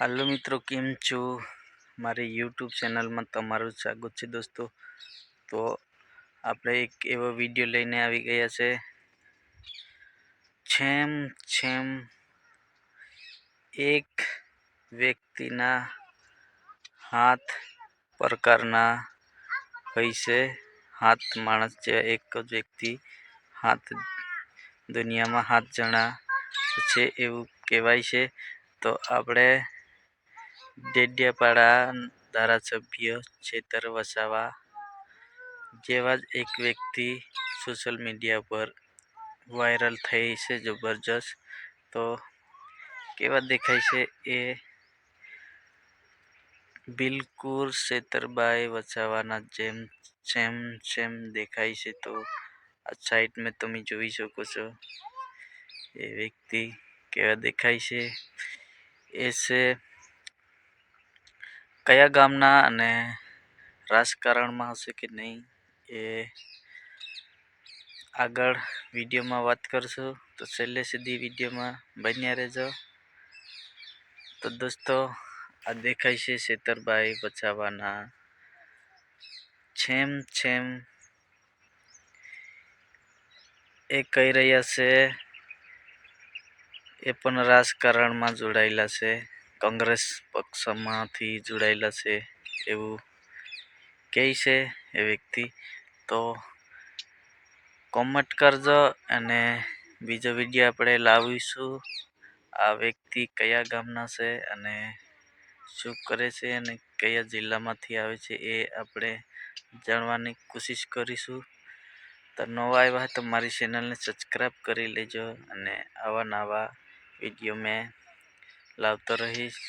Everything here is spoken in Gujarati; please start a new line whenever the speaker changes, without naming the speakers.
હાલો મિત્રો, કેમ છો? મારી યુટ્યુબ ચેનલમાં તમારું સ્વાગત છે દોસ્તો. તો આપણે એક એવો વીડિયો લઈને આવી ગયા છે. છેમ છેમ એક વ્યક્તિના હાથ પ્રકારના હોય છે, હાથ માણસ છે એક જ વ્યક્તિ હાથ દુનિયામાં હાથ જણા છે એવું કહેવાય છે. તો આપણે ડેડિયાપાડા ધારાસભ્ય છેતર વસાવા જેવા જ એક વ્યક્તિ સોશિયલ મીડિયા પર વાયરલ થઈ છે જબરજસ્ત. તો કેવા દેખાય છે એ બિલકુલ શેતરબાઈ વસાવાના જેમ સેમ સેમ દેખાય છે. તો આ સાઈડ મેં તમે જોઈ શકો છો. એ વ્યક્તિ કેવા દેખાય છે? એ છે કયા ગામના અને રાજકારણમાં હશે કે નહીં એ આગળ વિડીયોમાં વાત કરશું. તો છેલ્લે સુધી વિડીયોમાં બન્યા રહેજો. તો દોસ્તો, આ દેખાય છે શેતરભાઈ બચાવવાના છેમ છેમ. એ કહી રહ્યા છે, એ પણ રાજકારણમાં જોડાયેલા છે. કોંગ્રેસ પક્ષમાંથી જોડાયેલા છે એવું કહે છે એ વ્યક્તિ. તો કોમેન્ટ કરજો અને બીજો વીડિયો આપણે લાવીશું. આ વ્યક્તિ કયા ગામના છે અને શું કરે છે અને કયા જિલ્લામાંથી આવે છે એ આપણે જાણવાની કોશિશ કરીશું. તો નવા આવ્યા હોય તો મારી ચેનલને સબસ્ક્રાઈબ કરી લેજો અને આવા નવા વીડિયો મેં લાવતો રહીશ.